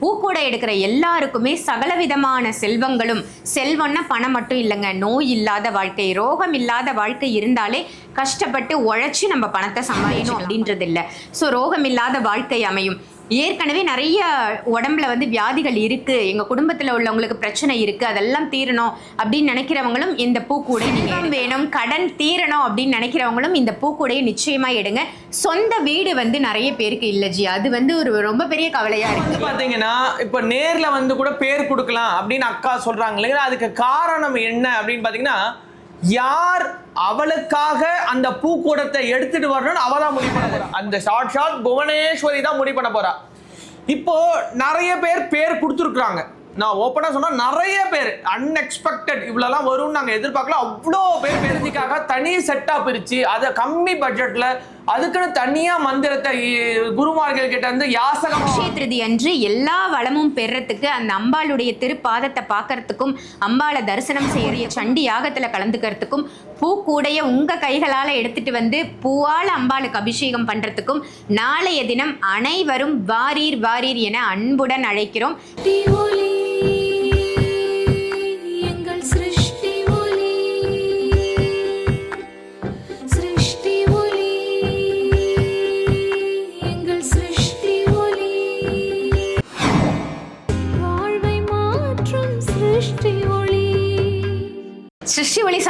பூக்கூடை எடுக்கிற எல்லாருக்குமே சகல விதமான செல்வங்களும் செல்வம்னா பணம் மட்டும் இல்லைங்க. நோய் இல்லாத வாழ்க்கை ரோகம் இல்லாத வாழ்க்கை இருந்தாலே கஷ்டப்பட்டு உழைச்சி நம்ம பணத்தை சம்பாதிக்கணும் அப்படின்றது இல்லை ஸோ ரோகம் இல்லாத வாழ்க்கை அமையும். ஏற்கனவே நிறைய உடம்புல வந்து வியாதிகள் இருக்கு. எங்க குடும்பத்துல உள்ளவங்களுக்கு பிரச்சனை இருக்கு. அதெல்லாம் தீரணும் அப்படின்னு நினைக்கிறவங்களும் இந்த பூக்கூடை நீங்க வேணும். கடன் தீரணும் அப்படின்னு நினைக்கிறவங்களும் இந்த பூக்கூடையை நிச்சயமா எடுங்க. சொந்த வீடு வந்து நிறைய பேருக்கு இல்ல ஜி. அது வந்து ஒரு ரொம்ப பெரிய கவலையா இருக்கு வந்து பாத்தீங்கன்னா இப்ப நேர்ல வந்து கூட பேர் கொடுக்கலாம் அப்படின்னு அக்கா சொல்றாங்க இல்லைங்களா? அதுக்கு காரணம் என்ன அப்படின்னு பாத்தீங்கன்னா யார் அவளுக்காக அந்த பூக்கூடத்தை எடுத்துட்டு வரணும்னு அவ தான் முடிவு பண்ண போறா. அந்த ஷார்ட் ஷார்ட் புவனேஸ்வரி தான் முடிவு பண்ண போறா. இப்போ நிறைய பேர் பேர் கொடுத்துருக்குறாங்க. நான் ஓப்பனாக சொன்னால் நிறைய பேர். அன்எக்ஸ்பெக்டட் இவ்வளோலாம் வரும்னு நாங்கள் எதிர்பார்க்கல. அவ்வளோ பேர் பேருந்துக்காக தனி செட்டாக பிரித்து அதை கம்மி பட்ஜெட்டில் அதுக்குன்னு தனியா மந்திரத்தை குருமார்கள் கிட்ட இருந்து யாசகம் அக்ஷய திருதி அன்று எல்லா வளமும் பெறத்துக்கு அந்த அம்பாளுடைய திருப்பாதத்தை பார்க்கறதுக்கும் அம்பாளை தரிசனம் செய்யறிய சண்டி யாகத்துல கலந்துக்கிறதுக்கும் பூக்கூடைய உங்க கைகளால எடுத்துட்டு வந்து பூவால் அம்பாளுக்கு அபிஷேகம் பண்றதுக்கும் நாளைய தினம் அனைவரும் வாரீர் வாரீர் என அன்புடன் அழைக்கிறோம்.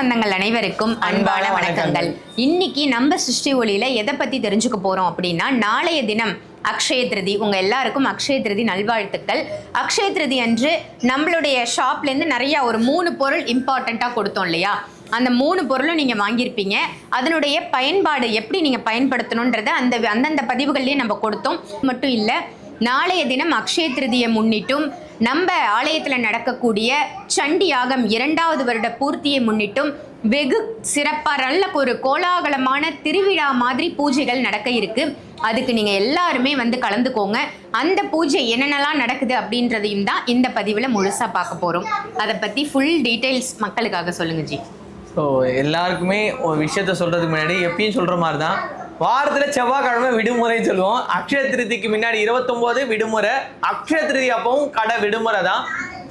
சொந்தங்கள் அனைவருக்கும் அன்பான வணக்கங்கள். இன்னைக்கு நம்ம சிருஷ்டி ஒளியில எதை பத்தி தெரிஞ்சுக்க போறோம் அப்படின்னா நாளைய தினம் அக்ஷய திருதி உங்க எல்லாருக்கும் அக்ஷய திருதி நல்வாழ்த்துக்கள். அக்ஷய திருதி அன்று நம்மளுடைய ஷாப்ல இருந்து நிறைய ஒரு மூணு பொருள் இம்பார்ட்டண்டா கொடுத்தோம் இல்லையா? அந்த மூணு பொருளும் நீங்க வாங்கியிருப்பீங்க. அதனுடைய பயன்பாடு எப்படி நீங்க பயன்படுத்தணுன்றத அந்த அந்தந்த பதிவுகள்லயே நம்ம கொடுத்தோம். மட்டும் இல்லை நாளைய தினம் அக்ஷய திருதியை முன்னிட்டும் நம்ம ஆலயத்தில் நடக்கக்கூடிய சண்டி யாகம் இரண்டாவது வருட பூர்த்தியை முன்னிட்டும் வெகு சிறப்பாக நல்ல ஒரு கோலாகலமான திருவிழா மாதிரி பூஜைகள் நடக்க இருக்கு. அதுக்கு நீங்கள் எல்லாருமே வந்து கலந்துக்கோங்க. அந்த பூஜை என்னென்னலாம் நடக்குது அப்படின்றதையும் தான் இந்த பதிவில் முழுசாக பார்க்க போகிறோம் அதை பற்றி ஃபுல் டீட்டெயில்ஸ் மக்களுக்காக சொல்லுங்க ஜி. ஸோ எல்லாருக்குமே ஒரு விஷயத்த சொல்கிறதுக்கு முன்னாடி எப்பயும் சொல்கிற மாதிரி தான். வாரத்துல செவ்வாய்க்கிழமை விடுமுறைன்னு சொல்லுவோம். அக்ஷய திருதிக்கு முன்னாடி இருபத்தொம்போது விடுமுறை. அக்ஷய திருதி அப்பவும் கடை விடுமுறை தான்.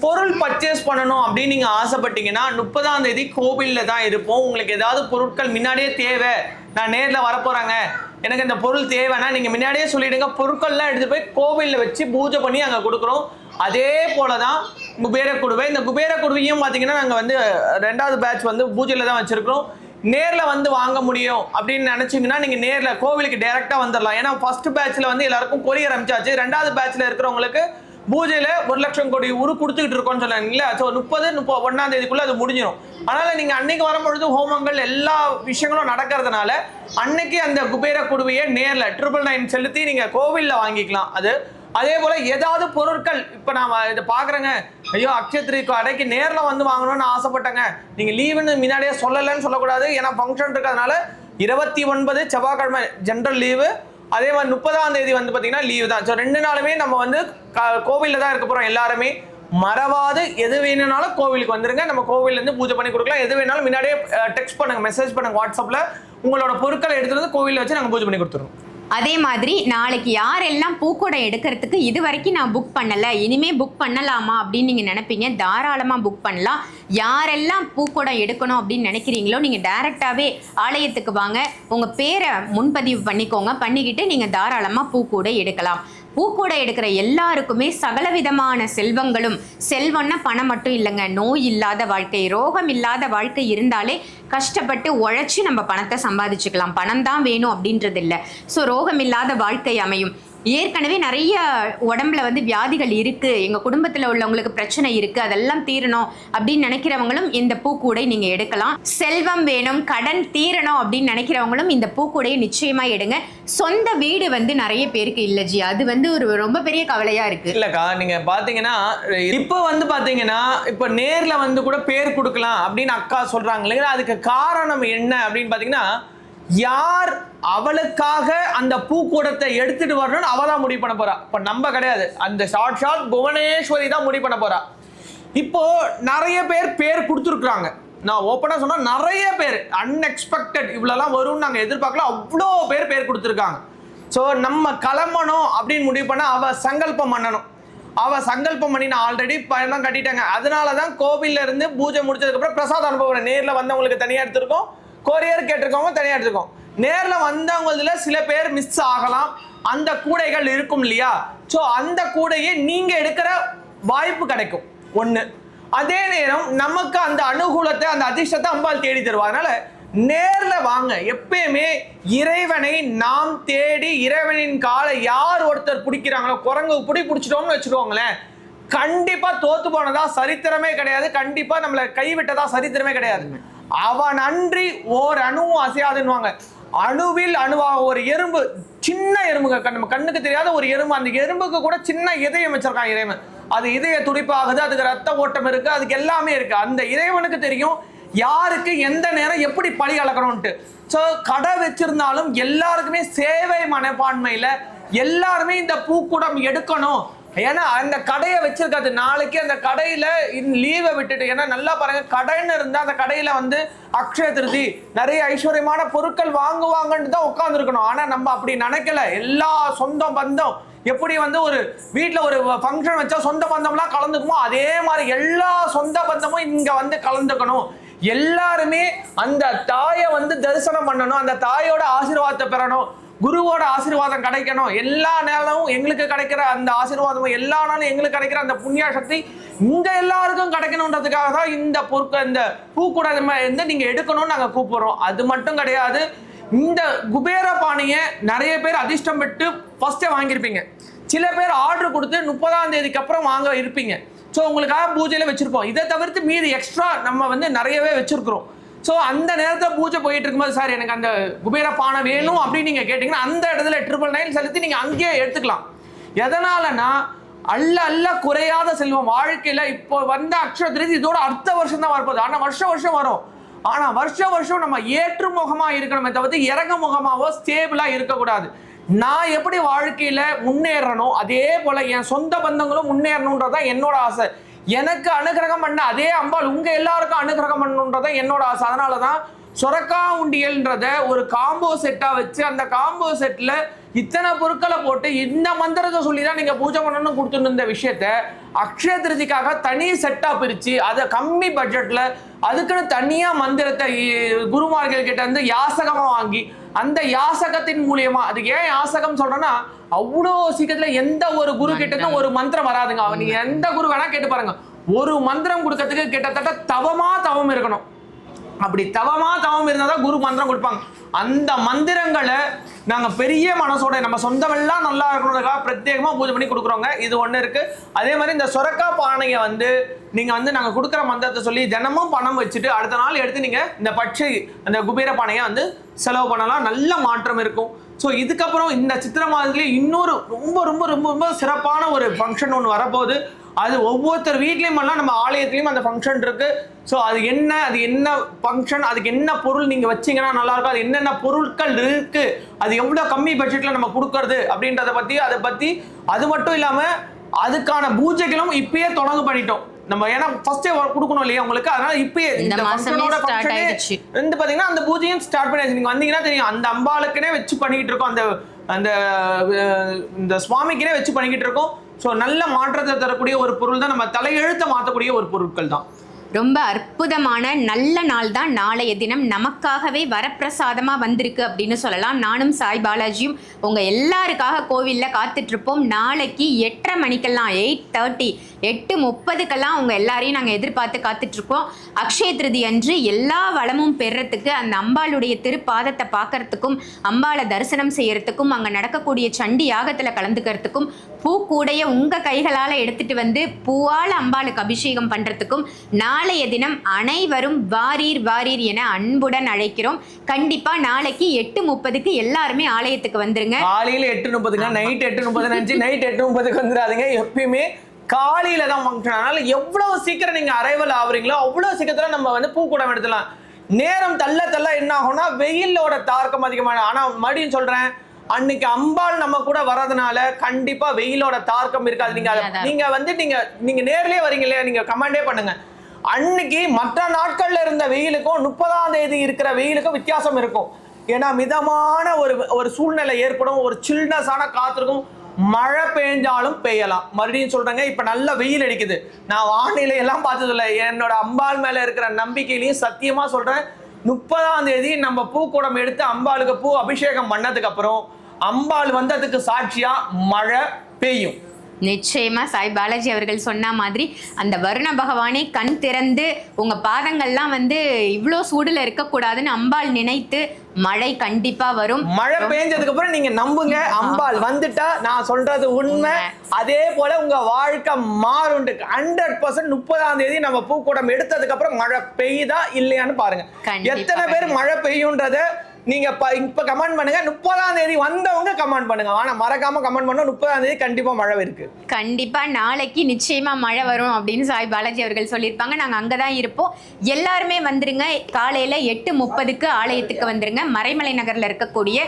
பொருள் பர்ச்சேஸ் பண்ணணும் அப்படின்னு நீங்கள் ஆசைப்பட்டீங்கன்னா முப்பதாம் தேதி கோவிலில் தான் இருப்போம். உங்களுக்கு ஏதாவது பொருட்கள் முன்னாடியே தேவை. நான் நேரில் வரப்போகிறாங்க எனக்கு இந்த பொருள் தேவைன்னா நீங்கள் முன்னாடியே சொல்லிவிடுங்க பொருட்கள்லாம் எடுத்து போய் கோவிலில் வச்சு பூஜை பண்ணி அங்கே கொடுக்குறோம். அதே போல தான் குபேர குடுவை இந்த குபேர குடுவையும் பார்த்தீங்கன்னா நாங்கள் வந்து ரெண்டாவது பேட்ச் வந்து பூஜையில் தான் வச்சுருக்கிறோம். நேரில் வந்து வாங்க முடியும் அப்படின்னு நினச்சிங்கன்னா நீங்கள் நேரில் கோவிலுக்கு டைரெக்டாக வந்துடலாம் ஏன்னா ஃபர்ஸ்ட் பேட்ச்சில் வந்து எல்லாருக்கும் கொரியர் ஆரம்பிச்சாச்சு. ரெண்டாவது பேட்ச்சில் இருக்கிறவங்களுக்கு பூஜையில் ஒரு லட்சம் கோடி உரு கொடுத்துக்கிட்டு இருக்கோம்னு சொன்னாங்களே ஸோ முப்பது முப்பது ஒன்றாம் தேதிக்குள்ளே அது முடிஞ்சிடும் அதனால் நீங்கள் அன்னைக்கு வரும்பொழுது ஹோமங்கள் எல்லா விஷயங்களும் நடக்கிறதுனால அன்னைக்கு அந்த குபேர குடுவையை நேரில் ட்ரிபிள் நைன் செலுத்தி நீங்கள் கோவிலில் வாங்கிக்கலாம். அது அதே போல ஏதாவது பொருட்கள் இப்போ நான் இதை பார்க்குறேங்க. ஐயோ அக்ஷயத்திரிக்கு அடைக்கு நேரில் வந்து வாங்கணும்னு ஆசைப்பட்டேங்க. நீங்கள் லீவுன்னு முன்னாடியே சொல்லலைன்னு சொல்லக்கூடாது. ஏன்னா ஃபங்க்ஷன் இருக்கிறதுனால இருபத்தி ஒன்பது செவ்வாய்க்கிழமை ஜென்ரல் லீவு அதே மாதிரி முப்பதாம் தேதி வந்து பார்த்தீங்கன்னா லீவு தான். ஸோ ரெண்டு நாளுமே நம்ம வந்து கோவிலில் தான் இருக்க போகிறோம் எல்லாருமே. மறவாது எது வேணும்னாலும் கோவிலுக்கு வந்துருங்க. நம்ம கோவிலேருந்து பூஜை பண்ணி கொடுக்கலாம். எது வேணாலும் முன்னாடியே டெக்ஸ்ட் பண்ணுங்க மெசேஜ் பண்ணுங்க வாட்ஸ்அப்பில் உங்களோட பொருட்களை எடுத்துகிட்டு வந்து கோவிலில் வச்சு நாங்கள் பூஜை பண்ணி கொடுத்துருவோம் அதே மாதிரி நாளைக்கு யாரெல்லாம் பூக்கூடம் எடுக்கிறதுக்கு இது வரைக்கும் நான் புக் பண்ணலை இனிமே புக் பண்ணலாமா அப்படின்னு நீங்கள் நினைப்பீங்க தாராளமாக புக் பண்ணலாம். யாரெல்லாம் பூக்கூடம் எடுக்கணும் அப்படின்னு நினைக்கிறீங்களோ நீங்கள் டைரெக்டாகவே ஆலயத்துக்கு வாங்க. உங்கள் பேரை முன்பதிவு பண்ணிக்கோங்க பண்ணிக்கிட்டு நீங்கள் தாராளமாக பூக்கூடை எடுக்கலாம். பூக்கூடை எடுக்கிற எல்லாருக்குமே சகல விதமான செல்வங்களும் செல்வம்னா பணம் மட்டும் இல்லைங்க. நோய் இல்லாத வாழ்க்கை ரோகம் இல்லாத வாழ்க்கை இருந்தாலே கஷ்டப்பட்டு உழைச்சி நம்ம பணத்தை சம்பாதிச்சுக்கலாம். பணம் தான் வேணும் அப்படின்றது இல்லை ஸோ ரோகம் இல்லாத வாழ்க்கை அமையும். ஏற்கனவே நிறைய உடம்புல வந்து வியாதிகள் இருக்கு. எங்க குடும்பத்துல உள்ளவங்களுக்கு பிரச்சனை இருக்கு. அதெல்லாம் தீரணும் அப்படின்னு நினைக்கிறவங்களும் இந்த பூக்கூடை நீங்க எடுக்கலாம். செல்வம் வேணும் கடன் தீரணும் அப்படின்னு நினைக்கிறவங்களும் இந்த பூக்கூடையை நிச்சயமா எடுங்க. சொந்த வீடு வந்து நிறைய பேருக்கு இல்ல ஜி. அது வந்து ஒரு ரொம்ப பெரிய கவலையா இருக்கு. இல்லக்கா நீங்க பாத்தீங்கன்னா இப்போ வந்து பாத்தீங்கன்னா இப்போ நேர்ல வந்து கூட பேர் கொடுக்கலாம் அப்படின்னு அக்கா சொல்றாங்க இல்லைங்களா? அதுக்கு காரணம் என்ன அப்படின்னு பாத்தீங்கன்னா யார் அவளுக்காக அந்த பூக்கூடத்தை எடுத்துட்டு வரணும்னு அவ தான் முடிவு பண்ண போறா. இப்ப நம்ம கிடையாது. அந்த ஷார்ட் ஷார்ட் புவனேஸ்வரி தான் முடிவு பண்ண போறா. இப்போ நிறைய பேர் பேர் கொடுத்துருக்குறாங்க. நான் ஓப்பனாக சொன்னால் நிறைய பேர் அன்எக்ஸ்பெக்டட் இவ்வளோலாம் வரும்னு நாங்கள் எதிர்பார்க்கல. அவ்வளோ பேர் பேர் கொடுத்துருக்காங்க. ஸோ நம்ம கிளம்பணும் அப்படின்னு முடிவு பண்ணால் அவள் சங்கல்பம் பண்ணணும். அவள் சங்கல்பம் பண்ணி நான் ஆல்ரெடி பணம் கட்டிட்டாங்க. அதனால தான் கோவிலில் இருந்து பூஜை முடிச்சதுக்கப்புறம் பிரசாதம் அனுபவம் நேரில் வந்தவங்களுக்கு தனியாக எடுத்திருக்கோம். கொரியர் கேட்டிருக்கவங்க தனியா எடுத்திருக்கோம் நேர்ல வந்தவங்களதுல சில பேர் மிஸ் ஆகலாம். அந்த கூடைகள் இருக்கும் இல்லையா? ஸோ அந்த கூடையை நீங்க எடுக்கிற வாய்ப்பு கிடைக்கும். ஒண்ணு. அதே நேரம் நமக்கு அந்த அனுகூலத்தை அந்த அதிர்ஷ்டத்தை அம்பாள் தேடி தருவா. அதனால நேர்ல வாங்க. எப்பயுமே இறைவனை நாம் தேடி இறைவனின் காலை யார் ஒருத்தர் பிடிக்கிறாங்களோ குரங்கு பிடி பிடிச்சிட்டோம்னு வச்சுக்கோங்களேன். கண்டிப்பா தோத்து போனதா சரித்திரமே கிடையாது. கண்டிப்பா நம்மள கைவிட்டதா சரித்திரமே கிடையாது. அவன் அன்றி ஓர் அணுவும் அசையாதுன்னுவாங்க. அணுவில் அணுவாக ஒரு எறும்பு சின்ன எறும்புங்க. கண்- நம்ம கண்ணுக்கு தெரியாத ஒரு எறும்பு. அந்த எறும்புக்கு கூட சின்ன இதயம் வச்சிருக்கான் இறைவன். அது இதய துடிப்பாகுது அதுக்கு ரத்த ஓட்டம் இருக்கு அதுக்கு எல்லாமே இருக்கு. அந்த இறைவனுக்கு தெரியும் யாருக்கு எந்த நேரம் எப்படி பழி அளக்கணும்ட்டு ஸோ கடை வச்சிருந்தாலும் எல்லாருக்குமே சேவை மனப்பான்மையில எல்லாருமே இந்த பூக்கூடம் எடுக்கணும். ஏன்னா அந்த கடையை வச்சிருக்காது. நாளைக்கு அந்த கடையில லீவை விட்டுட்டு ஏன்னா நல்லா பாருங்க கடைன்னு இருந்தா அந்த கடையில வந்து அக்ஷய திருதி நிறைய ஐஸ்வர்யமான பொருட்கள் வாங்குவாங்கன்னு தான் உட்காந்துருக்கணும் ஆனா நம்ம அப்படி நினைக்கல. எல்லா சொந்தம் பந்தம் எப்படி வந்து ஒரு வீட்டில் ஒரு ஃபங்க்ஷன் வச்சா சொந்த பந்தம்லாம் கலந்துக்குமோ அதே மாதிரி எல்லா சொந்த பந்தமும் இங்கே வந்து கலந்துக்கணும். எல்லாருமே அந்த தாயை வந்து தரிசனம் பண்ணணும் அந்த தாயோட ஆசீர்வாதத்தை பெறணும். குருவோட ஆசீர்வாதம் கிடைக்கணும். எல்லா நேரமும் எங்களுக்கு கிடைக்கிற அந்த ஆசீர்வாதமும் எல்லா நாளும் எங்களுக்கு கிடைக்கிற அந்த புண்ணிய சக்தி இங்க எல்லாருக்கும் கிடைக்கணுன்றதுக்காக தான் இந்த பொருட்கள் இந்த பூக்கூடம் இருந்து நீங்க எடுக்கணும்னு நாங்க கூப்பிடுறோம். அது மட்டும் கிடையாது. இந்த குபேர பானையை நிறைய பேர் அதிர்ஷ்டம் பெற்று ஃபர்ஸ்டே வாங்கியிருப்பீங்க. சில பேர் ஆர்டர் கொடுத்து முப்பதாம் தேதிக்கு அப்புறம் வாங்க இருப்பீங்க. ஸோ உங்களுக்காக பூஜையில வச்சிருப்போம். இதை தவிர்த்து மீதி எக்ஸ்ட்ரா நம்ம வந்து நிறையவே வச்சிருக்கிறோம். ஸோ அந்த நேரத்தில் பூஜை போயிட்டு இருக்கும்போது சார் எனக்கு அந்த குபேர பானை வேணும் அப்படின்னு நீங்கள் கேட்டிங்கன்னா அந்த இடத்துல ட்ரிபிள் நைன் செலுத்தி நீங்கள் அங்கேயே எடுத்துக்கலாம். எதனாலனா அல்ல அல்ல குறையாத செல்வம். வாழ்க்கையில் இப்போ வந்த அக்ஷய திருதி இதோட அடுத்த வருஷம் தான் வரப்போகுது. ஆனால் வருஷம் வருஷம் வரும். ஆனால் வருஷம் வருஷம் நம்ம ஏற்றுமுகமாக இருக்கணுமே தவிர்த்து இறங்க முகமாவோ ஸ்டேபிளாக இருக்கக்கூடாது. நான் எப்படி வாழ்க்கையில் முன்னேறணும் அதே போல் என் சொந்த பந்தங்களும் முன்னேறணுன்றதான் என்னோட ஆசை. எனக்கு அனுகிரகம் பண்ண அதே அம்பாள் உங்க எல்லாருக்கும் அனுகிரகம் பண்ணணுன்றதான் என்னோட ஆசை. அதனாலதான் சொரக்கா உண்டியல்ன்றத ஒரு காம்போ செட்டா வச்சு அந்த காம்போ செட்ல இத்தனை பொருட்களை போட்டு இந்த மந்திரத்தை சொல்லி தான் நீங்க பூஜை பண்ணணும் கொடுத்துருந்த விஷயத்த அக்ஷய திருதிக்காக தனி செட்டா பிரிச்சு அதை கம்மி பட்ஜெட்ல அதுக்குன்னு தனியா மந்திரத்தை குருமார்கள் கிட்ட இருந்து யாசகமா வாங்கி அந்த யாசகத்தின் மூலியமா அது ஏன் யாசகம் சொல்றேன்னா அவ்வளோ சீக்கிரத்துல எந்த ஒரு குரு கிட்ட ஒரு மந்திரம் வராதுங்க. அவன் நீங்க எந்த குரு வேணா கேட்டு பாருங்க. ஒரு மந்திரம் கொடுக்கறதுக்கு கிட்டத்தட்ட தவமா தவம் இருக்கணும். அப்படி தவமா தவம் இருந்தால் தான் குரு மந்திரம் கொடுப்பாங்க. அந்த மந்திரங்களை நாங்கள் பெரிய மனசோட நம்ம சொந்தமெல்லாம் நல்லா இருக்கணுன்றதுக்காக பிரத்யேகமாக பூஜை பண்ணி கொடுக்குறோங்க. இது ஒன்று இருக்கு. அதே மாதிரி இந்த சொரக்கா பானையை வந்து நீங்கள் வந்து நாங்கள் கொடுக்குற மந்திரத்தை சொல்லி தினமும் பணம் வச்சுட்டு அடுத்த நாள் எடுத்து நீங்கள் இந்த பட்சை அந்த குபேர பானையை வந்து செலவு பண்ணலாம். நல்ல மாற்றம் இருக்கும். ஸோ இதுக்கப்புறம் இந்த சித்திரை மாதத்துலேயே இன்னொரு ரொம்ப ரொம்ப ரொம்ப ரொம்ப சிறப்பான ஒரு ஃபங்க்ஷன் ஒன்று வரப்போகுது. அது ஒவ்வொருத்தர் வீட்லேயும் பண்ணலாம் நம்ம ஆலயத்துலேயும் அந்த ஃபங்க்ஷன் இருக்கு. ஸோ அது என்ன அது என்ன ஃபங்க்ஷன் அதுக்கு என்ன பொருள் நீங்கள் வச்சீங்கன்னா நல்லா இருக்கும். அது என்னென்ன பொருட்கள் இருக்கு அது எவ்வளோ கம்மி பட்ஜெட்டில் நம்ம கொடுக்கறது அப்படின்றத பற்றி அதை பற்றி அது மட்டும் இல்லாமல் அதுக்கான பூஜைகளும் இப்பயே தொடங்கு பண்ணிட்டோம். நம்ம ஏன்னா ஃபர்ஸ்டே கொடுக்கணும் இல்லையா உங்களுக்கு? அதனால இப்பயே இந்த ஏ ஆயிடுச்சு. வந்து பாத்தீங்கன்னா அந்த பூஜையும் ஸ்டார்ட் பண்ணியாச்சு. நீங்க வந்தீங்கன்னா தெரியும். அந்த அம்பாளுக்குனே வச்சு பண்ணிக்கிட்டு இருக்கோம். அந்த அந்த இந்த சுவாமிக்குனே வச்சு பண்ணிக்கிட்டு இருக்கோம். ஸோ நல்ல மாற்றத்தை தரக்கூடிய ஒரு பொருள் தான் நம்ம தலையெழுத்த மாற்றக்கூடிய ஒரு பொருட்கள் தான். ரொம்ப அற்புதமான நல்ல நாள் தான் நாளைய தினம் நமக்காகவே வரப்பிரசாதமா வந்திருக்கு அப்படின்னு சொல்லலாம். நானும் சாய் பாலாஜியும் உங்க எல்லாருக்காக கோவில்ல காத்துட்டு இருப்போம் நாளைக்கு எட்டரை மணிக்கெல்லாம் எயிட் தேர்ட்டி எட்டு முப்பதுக்கெல்லாம் அவங்க எல்லாரையும் நாங்கள் எதிர்பார்த்து காத்துட்ருக்கோம். அக்ஷய திருதி அன்று எல்லா வளமும் பெறத்துக்கு அந்த அம்பாளுடைய திருப்பாதத்தை பார்க்கறதுக்கும் அம்பாளை தரிசனம் செய்யறதுக்கும் அங்கே நடக்கக்கூடிய சண்டி யாகத்தில் கலந்துக்கிறதுக்கும் பூக்கூடைய உங்க கைகளால் எடுத்துட்டு வந்து பூவால் அம்பாளுக்கு அபிஷேகம் பண்றதுக்கும் நாளைய தினம் அனைவரும் வாரீர் வாரீர் என அன்புடன் அழைக்கிறோம். கண்டிப்பா நாளைக்கு எட்டு முப்பதுக்கு எல்லாருமே ஆலயத்துக்கு வந்துருங்க. காலையில எட்டு முப்பதுங்க நைட் எட்டு முப்பது நினைச்சு நைட் எட்டு முப்பதுக்கு வந்துடாதுங்க. எப்பயுமே காலையில தான் ஃபங்க்ஷன் அதனால எவ்வளவு சீக்கிரம் நீங்க அரைவல் ஆகுறீங்களோ அவ்வளவு சீக்கிரத்துல நம்ம வந்து பூக்கூடம் எடுத்துலாம் நேரம் தள்ள தள்ள என்ன ஆகும்னா வெயிலோட தாக்கம் அதிகமான ஆனா மறுபடியும் சொல்றேன் அன்னைக்கு அம்பாள் நம்ம கூட வர்றதுனால கண்டிப்பா வெயிலோட தாக்கம் இருக்காது. நீங்க. நீங்க வந்து நீங்க நீங்க நேர்லயே வரீங்க இல்லையா? நீங்க கமெண்டே பண்ணுங்க. அன்னைக்கு மற்ற நாட்கள்ல இருந்த வெயிலுக்கும் முப்பதாம் தேதி இருக்கிற வெயிலுக்கும் வித்தியாசம் இருக்கும். ஏன்னா மிதமான ஒரு ஒரு சூழ்நிலை ஏற்படும். ஒரு சில்னஸான காத்து இருக்கும் மழை பெஞ்சாலும் பெய்யலாம். மறுபடியும் சொல்றேங்க இப்ப நல்ல வெயில் அடிக்குது. நான் வானிலை எல்லாம் சொல்ல என்னோட அம்பாள் மேல இருக்கிற நம்பிக்கையிலையும் சத்தியமா சொல்றேன். முப்பதாம் தேதி நம்ம பூக்கூடம் எடுத்து அம்பாளுக்கு பூ அபிஷேகம் பண்ணதுக்கு அப்புறம் அம்பாள் வந்ததுக்கு சாட்சியா மழை பெய்யும். நிச்சயமா சாய் பாலாஜி அவர்கள் சொன்ன மாதிரி அந்த வருண பகவானே கண் திறந்து உங்க பாதங்கள்லாம் வந்து இவ்வளோ சூடுல இருக்கக்கூடாதுன்னு அம்பாள் நினைத்து மழை கண்டிப்பா வரும். மழை பெஞ்சதுக்கு அப்புறம் நீங்க நம்புங்க. அம்பாள் வந்துட்டா நான் சொல்றது உண்மை. அதே போல உங்க வாழ்க்கை மாறுண்டு. ஹண்ட்ரட் பர்சன்ட் முப்பதாம் தேதி நம்ம பூக்கூடம் எடுத்ததுக்கு அப்புறம் மழை பெய்யுதா இல்லையான்னு பாருங்க. எத்தனை பேர் மழை பெய்யுன்றத நீங்க இப்ப கமெண்ட் பண்ணுங்க. முப்பதாம் தேதி வந்தவங்க கமெண்ட் பண்ணுங்க. ஆனா மறக்காம கமெண்ட் பண்ண முப்பதாம் தேதி கண்டிப்பா மழை இருக்கு. கண்டிப்பா நாளைக்கு நிச்சயமா மழை வரும் அப்படின்னு சாய் பாலாஜி அவர்கள் சொல்லியிருப்பாங்க. நாங்க அங்கதான் இருப்போம். எல்லாருமே வந்துருங்க. காலையில எட்டு முப்பதுக்கு ஆலயத்துக்கு வந்துருங்க. மறைமலை நகர்ல இருக்கக்கூடிய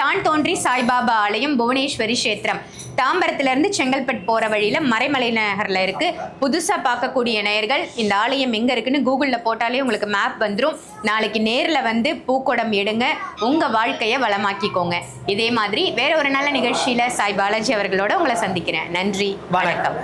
தான் தோன்றி சாய்பாபா ஆலயம் புவனேஸ்வரி கஷேத்திரம். தாம்பரத்துல இருந்து செங்கல்பட்டு போற வழியில மறைமலை நகர்ல இருக்கு. புதுசா பார்க்கக்கூடிய நேயர்கள் இந்த ஆலயம் எங்க இருக்குன்னு கூகுள்ல போட்டாலே உங்களுக்கு மேப் வந்துடும் நாளைக்கு நேர்ல வந்து பூக்கோடம் எடுங்க. உங்க வாழ்க்கையை வளமாக்கிக்கோங்க. இதே மாதிரி வேற ஒரு நல்ல நிகழ்ச்சியில சாய் பாலாஜி அவர்களோட உங்களை சந்திக்கிறேன். நன்றி வணக்கம்.